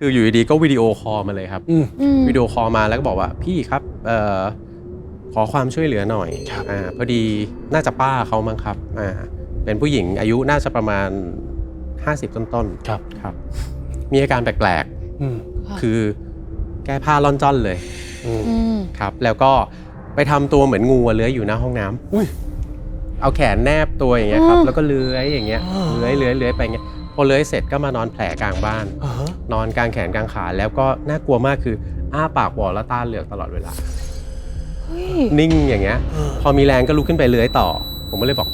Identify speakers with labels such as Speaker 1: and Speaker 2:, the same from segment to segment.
Speaker 1: คืออยู่ดีๆก็วิดีโอคอลมาเลยครับ
Speaker 2: อืม
Speaker 3: อืม
Speaker 1: วิดีโอคอลมาแล้วก็บอกว่าพี่ครับเอ่อขอความช่วยเหลือหน่อย
Speaker 2: ครับ
Speaker 1: อ่าพอดีน่าจะป้าเขามั้งครับอ่าเป็นผู้หญิงอายุน่าจะประมาณ 50 ต้น
Speaker 2: ครับ
Speaker 1: ๆครับ มีอาการแปลก
Speaker 2: อืม
Speaker 1: ๆ คือแก้ผ้าล่อนจ้อนเลย
Speaker 2: อืม
Speaker 3: อืม
Speaker 1: ครับ แล้วก็ไปทำตัวเหมือนงูอะเลื้อยอยู่หน้าห้องน้ำ
Speaker 2: อุ้ย
Speaker 1: เอาแขนแนบตัวอย่างเงี้ยครับ
Speaker 3: อืม
Speaker 1: แล้วก็เลื้อยอย่างเงี้ย
Speaker 2: อ่า
Speaker 1: เลื้อยเลื้อยเลื้อยไปอย่างเงี้ย พอเลื้อยเสร็จก็มานอนแผลกลางบ้าน
Speaker 2: อ่าฮะ
Speaker 1: นอนกลางแขนกลางขาแล้วก็น่ากลัวมากคือ อ้าปากบอแล้วตาเหลือกตลอดเวลา
Speaker 3: เฮ้ย
Speaker 1: นิ่งอย่างเงี้ย
Speaker 2: เออ
Speaker 1: พอมีแรงก็ลุกขึ้นไปเลื้อยต่อ ผมก็เลยบอก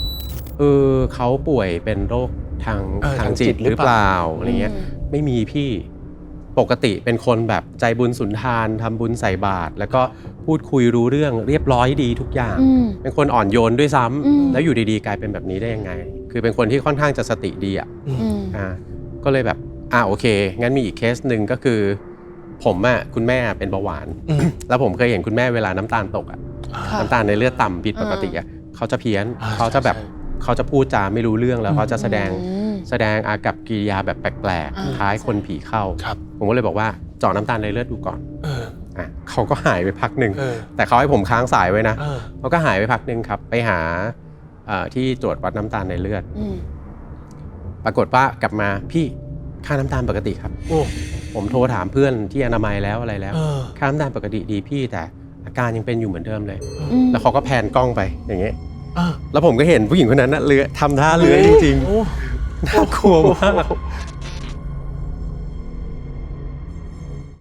Speaker 1: เออเขาป่วยเป็นโรคทาง
Speaker 2: เออ
Speaker 1: ทาง
Speaker 2: ทางจิ
Speaker 1: จิ
Speaker 2: ต
Speaker 1: ต
Speaker 2: ห
Speaker 1: ห
Speaker 2: รื
Speaker 1: รืออ
Speaker 2: เป
Speaker 1: เป
Speaker 2: ล่า
Speaker 1: ล่าอะไรเงี้ย ไม่มีพี่ ปกติเป็นคนแบบใจบุญสุนทานทำบุญใส่บาตรแล้วก็พูดคุยรู้เรื่องเรียบร้อยดีทุกอย่าง
Speaker 3: อืม
Speaker 1: เป็นคนอ่อนโยนด้วยซ้ำ
Speaker 3: อืม
Speaker 1: แล้วอยู่ดีๆ กลายเป็นแบบนี้ได้ยังไง คือเป็นคนที่ค่อนข้างจะสติดีอะ
Speaker 2: อืม
Speaker 3: อืม
Speaker 1: อ่าก็เลยแบบอ่าโอเค งั้นมีอีกเคสหนึ่งก็คือ ผมอะคุณแม่เป็นเบาหวาน
Speaker 2: อืม
Speaker 1: แล้วผมเคยเห็นคุณแม่เวลาน้ำตาลตกอะ
Speaker 3: ค่ะ
Speaker 1: น้ำตาลในเลือดต่ำผิดปกติอะเขาจะเพี้ยน
Speaker 2: อ่า
Speaker 1: เขาจะแบบ
Speaker 2: ใช่
Speaker 1: เขาจะพูดจาไม่รู้เรื่องแล้วเขาจะแสดง
Speaker 3: อืม
Speaker 1: แสดงอากับกิริยาแบบแปลก
Speaker 3: อ่า
Speaker 1: ๆคล้ายคนผีเข้า
Speaker 2: ครับ
Speaker 1: ผมก็เลยบอกว่าเจาะน้ำตาลในเลือดดูก่อน
Speaker 2: เออ
Speaker 1: อะเขาก็หายไปพักหนึ่ง
Speaker 2: เออ
Speaker 1: แต่เขาให้ผมค้างสายไว้นะ
Speaker 2: เออ
Speaker 1: เขาก็หายไปพักหนึ่งครับ ไปหาเอ่อที่ตรวจวัดน้ำตาลในเลือด
Speaker 3: อืม
Speaker 1: ปรากฏว่ากลับมาพี่ค่าน้ำตาลปกติครับ
Speaker 2: โอ้
Speaker 1: ผมโทรถามเพื่อนที่อนามัยแล้วอะไรแล้ว
Speaker 2: เออ
Speaker 1: ค่าน้ำตาลปกติดีพี่แต่อาการยังเป็นอยู่เหมือนเดิมเลย
Speaker 3: อืม
Speaker 1: แล้วเขาก็แพนกล้องไปอย่างเงี้ย
Speaker 2: เออ
Speaker 1: แล้วผมก็เห็นผู้หญิงคนนั้นนะเลื้อยทำท่าเลื้อยจริง
Speaker 2: โอ้
Speaker 1: ๆน่ากลัวมาก